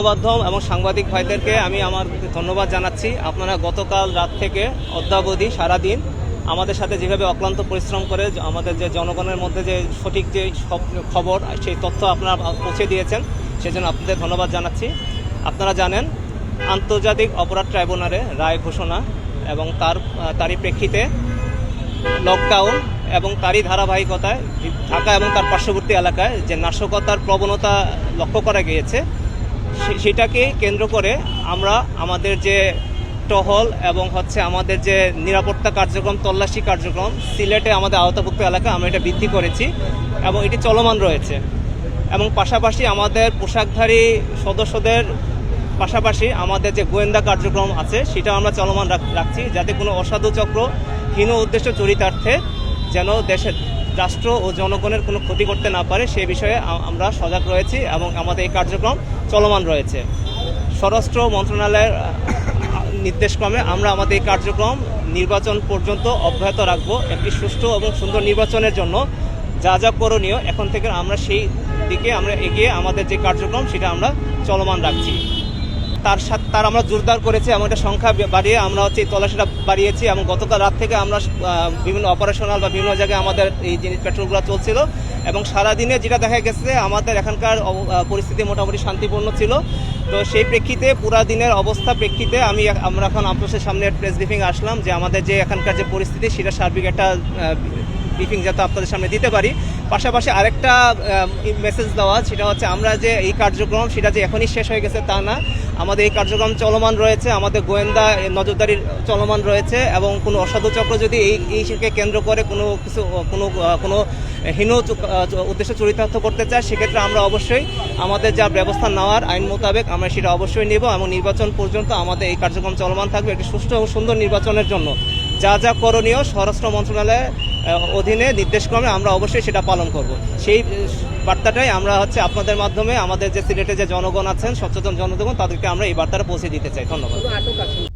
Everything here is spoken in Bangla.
মাধ্যম এবং সাংবাদিক ভাইদেরকে আমি আমার ধন্যবাদ জানাচ্ছি। আপনারা গতকাল রাত থেকে অদ্যাবধি সারাদিন আমাদের সাথে যেভাবে অক্লান্ত পরিশ্রম করে আমাদের যে জনগণের মধ্যে যে সঠিক যে খবর, সেই তথ্য আপনারা পৌঁছে দিয়েছেন, সেজন্য আপনাদের ধন্যবাদ জানাচ্ছি। আপনারা জানেন, আন্তর্জাতিক অপরাধ ট্রাইব্যুনালে রায় ঘোষণা এবং তার, তারই প্রেক্ষিতে লকডাউন এবং তারই ধারাবাহিকতায় ঢাকা এবং তার পার্শ্ববর্তী এলাকায় যে নাশকতার প্রবণতা লক্ষ্য করা গিয়েছে সেটাকে কেন্দ্র করে আমরা আমাদের যে টহল এবং হচ্ছে আমাদের যে নিরাপত্তা কার্যক্রম, তল্লাশি কার্যক্রম, সিলেটে আমাদের আওতাভুক্ত এলাকা আমরা এটা বৃদ্ধি করেছি এবং এটি চলমান রয়েছে। এবং পাশাপাশি আমাদের পোশাকধারী সদস্যদের পাশাপাশি আমাদের যে গোয়েন্দা কার্যক্রম আছে সেটা আমরা চলমান রাখছি যাতে কোনো অসাধু চক্র, হীন উদ্দেশ্য চরিতার্থে যেন দেশের রাষ্ট্র ও জনগণের কোনো ক্ষতি করতে না পারে, সে বিষয়ে আমরা সজাগ রয়েছি এবং আমাদের এই কার্যক্রম চলমান রয়েছে। স্বরাষ্ট্র মন্ত্রণালয়ের নির্দেশক্রমে আমরা আমাদের এই কার্যক্রম নির্বাচন পর্যন্ত অব্যাহত রাখব। একটি সুষ্ঠু এবং সুন্দর নির্বাচনের জন্য যা যা করণীয়, এখন থেকে আমরা সেই দিকে আমরা এগিয়ে আমাদের যে কার্যক্রম, সেটা আমরা চলমান রাখছি। তার সাথে তার আমরা জোরদার করেছি এবং এটা সংখ্যা বাড়িয়ে আমরা হচ্ছে এই তল্লাশিটা বাড়িয়েছি এবং গতকাল রাত থেকে আমরা বিভিন্ন অপারেশনাল বা বিভিন্ন জায়গায় আমাদের এই জিনিস পেট্রোলগুলো চলছিল এবং সারাদিনে যেটা দেখা গেছে, আমাদের এখানকার পরিস্থিতি মোটামুটি শান্তিপূর্ণ ছিল। তো সেই প্রেক্ষিতে, পুরা দিনের অবস্থা প্রেক্ষিতে আমি আমরা এখন আপনাদের সামনে প্রেস ব্রিফিং আসলাম যে আমাদের যে এখানকার যে পরিস্থিতি, সেটা সার্বিক একটা ব্রিফিং যাতে আপনাদের সামনে দিতে পারি। পাশাপাশি আরেকটা মেসেজ দেওয়া সেটা হচ্ছে আমরা যে এই কার্যক্রম সেটা যে এখনই শেষ হয়ে গেছে তা না। আমাদের এই কার্যক্রম চলমান রয়েছে আমাদের গোয়েন্দা নজরদারির চলমান রয়েছে এবং কোনো অসাধু চক্র যদি এই এইকে কেন্দ্র করে কোনো কিছু কোনো কোনো হীন উদ্দেশ্য চরিতার্থ করতে চায় সেক্ষেত্রে আমরা অবশ্যই আমাদের যা ব্যবস্থা নেওয়ার আইন মোতাবেক আমরা সেটা অবশ্যই নেব এবং নির্বাচন পর্যন্ত আমাদের এই কার্যক্রম চলমান থাকবে। একটি সুষ্ঠু এবং সুন্দর নির্বাচনের জন্য। যা যা করণীয় স্বরাষ্ট্র মন্ত্রণালয়ের আহ, অধীনে নির্দেশক্রমে আমরা অবশ্যই সেটা পালন করব। সেই বার্তাটাই আমরা হচ্ছে আপনাদের মাধ্যমে আমাদের যে সিলেটে যে জনগণ আছেন, সচেতন জনগণ, তাদেরকে আমরা এই বার্তাটা পৌঁছে দিতে চাই। ধন্যবাদ।